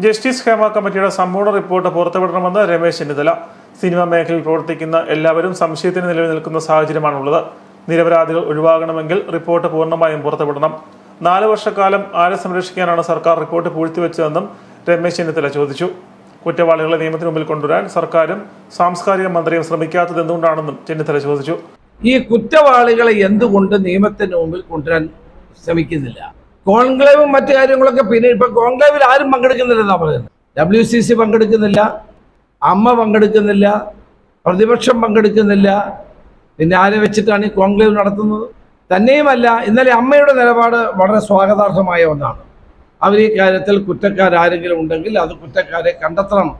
Justice Hema കമ്മിറ്റിയുടെ സമ്പൂർണ report പുറത്തുവിടണമെന്ന് രമേശ് ചെന്നിത്തല. സിനിമാ മേഖലയിൽ പ്രവർത്തിക്കുന്ന എല്ലാവരും സംശയത്തിന് നിലവിൽ നിൽക്കുന്ന സാഹചര്യമാണുള്ളത്. നിരപരാധികൾ ഒഴിവാകണമെങ്കിൽ റിപ്പോർട്ട് പൂർണമായും പുറത്തുവിടണം. നാല് വർഷക്കാലം ആരെ സംരക്ഷിക്കാനാണ് സർക്കാർ റിപ്പോർട്ട് പൂഴ്ത്തിവെച്ചതെന്നും രമേശ് ചെന്നിത്തല ചോദിച്ചു. കുറ്റവാളികളെ നിയമത്തിന് മുമ്പിൽ കൊണ്ടുവരാൻ സർക്കാരും സാംസ്കാരിക മന്ത്രിയും ശ്രമിക്കാത്തത് എന്തുകൊണ്ടാണെന്നും ചെന്നിത്തല ചോദിച്ചു. ഈ കുറ്റവാളികളെ എന്തുകൊണ്ട് നിയമത്തിന് മുമ്പിൽ കൊണ്ടുവരാൻ ശ്രമിക്കുന്നില്ല? കോൺക്ലേവും മറ്റു കാര്യങ്ങളൊക്കെ പിന്നെ ഇപ്പൊ കോൺക്ലേവിൽ ആരും പങ്കെടുക്കുന്നില്ലെന്നാ പറയുന്നത്. ഡബ്ല്യു സി സി പങ്കെടുക്കുന്നില്ല അമ്മ പങ്കെടുക്കുന്നില്ല പ്രതിപക്ഷം പങ്കെടുക്കുന്നില്ല. പിന്നെ ആരെ വെച്ചിട്ടാണ് ഈ കോൺക്ലേവ് നടത്തുന്നത്? തന്നെയുമല്ല ഇന്നലെ അമ്മയുടെ നിലപാട് വളരെ സ്വാഗതാർഹമായ ഒന്നാണ്. അവർ ഈ കാര്യത്തിൽ കുറ്റക്കാരാരെങ്കിലും ഉണ്ടെങ്കിൽ അത് കുറ്റക്കാരെ കണ്ടെത്തണം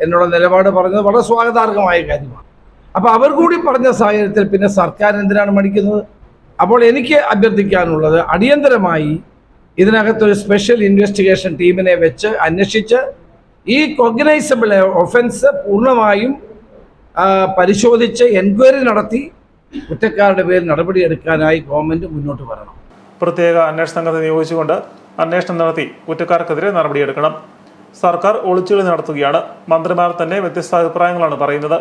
എന്നുള്ള നിലപാട് പറഞ്ഞത് വളരെ സ്വാഗതാർഹമായ കാര്യമാണ്. അപ്പോൾ അവർ കൂടി പറഞ്ഞ സാഹചര്യത്തിൽ പിന്നെ സർക്കാർ എന്തിനാണ് മടിക്കുന്നത്? അപ്പോൾ എനിക്ക് അഭ്യർത്ഥിക്കാനുള്ളത് അടിയന്തരമായി ഇതിനകത്തൊരു സ്പെഷ്യൽ ഇൻവെസ്റ്റിഗേഷൻ ടീമിനെ വെച്ച് അന്വേഷിച്ച് ഈ കൊഗ്നൈസബിൾ ഒഫൻസ് പൂർണമായും പരിശോധിച്ച് എൻക്വയറി നടത്തി കുറ്റക്കാരുടെ പേരിൽ നടപടിയെടുക്കാനായി ഗവൺമെന്റ് മുന്നോട്ട് വരണം. പ്രത്യേക അന്വേഷണ സംഘത്തെ നിയോഗിച്ചുകൊണ്ട് അന്വേഷണം നടത്തി കുറ്റക്കാർക്കെതിരെ നടപടിയെടുക്കണം. സർക്കാർ ഒളിച്ചുകളി നടത്തുകയാണ്. മന്ത്രിമാർ തന്നെ വ്യത്യസ്ത അഭിപ്രായങ്ങളാണ് പറയുന്നത്.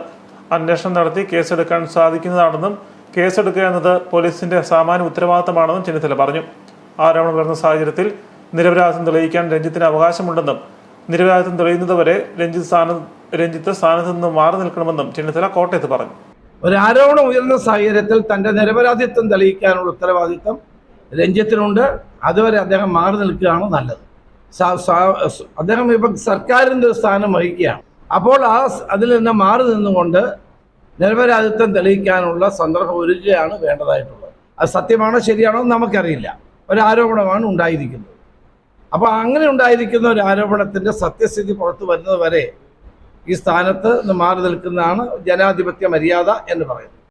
അന്വേഷണം നടത്തി കേസെടുക്കാൻ സാധിക്കുന്നതാണെന്നും കേസെടുക്കുക എന്നത് പോലീസിന്റെ സാമാന്യ ഉത്തരവാദിത്തമാണെന്നും ചെന്നിത്തല പറഞ്ഞു. ആരോപണം വരുന്ന സാഹചര്യത്തിൽ നിരപരാധിത്വം തെളിയിക്കാൻ രഞ്ജിത്തിന് അവകാശമുണ്ടെന്നും നിരപരാധിത്വം തെളിയുന്നതുവരെ രഞ്ജിത്ത് സ്ഥാന രഞ്ജിത്ത് സ്ഥാനത്ത് നിന്ന് മാറി നിൽക്കണമെന്നും ചെന്നിത്തല കോട്ടയത്ത് പറഞ്ഞു. ഒരു ആരോപണം ഉയർന്ന സാഹചര്യത്തിൽ തന്റെ നിരപരാധിത്വം തെളിയിക്കാനുള്ള ഉത്തരവാദിത്വം രഞ്ജിത്തിനുണ്ട്. അതുവരെ അദ്ദേഹം മാറി നിൽക്കുകയാണ് നല്ലത്. അദ്ദേഹം ഇപ്പം സർക്കാരിന്റെ ഒരു സ്ഥാനം വഹിക്കുകയാണ്. അപ്പോൾ ആ അതിൽ നിന്ന് മാറി നിന്നുകൊണ്ട് നിരപരാധിത്വം തെളിയിക്കാനുള്ള സന്ദർഭം ഒരുക്കുകയാണ് വേണ്ടതായിട്ടുള്ളത്. അത് സത്യമാണോ ശരിയാണോ നമുക്കറിയില്ല. ഒരു ആരോപണമാണ് ഉണ്ടായിരിക്കുന്നത്. അപ്പോൾ അങ്ങനെ ഉണ്ടായിരിക്കുന്ന ഒരു ആരോപണത്തിന്റെ സത്യസ്ഥിതി പുറത്തു വരുന്നത് വരെ ഈ സ്ഥാനത്ത് നിന്ന് മാറി നിൽക്കുന്നതാണ് ജനാധിപത്യ മര്യാദ എന്ന് പറയുന്നത്.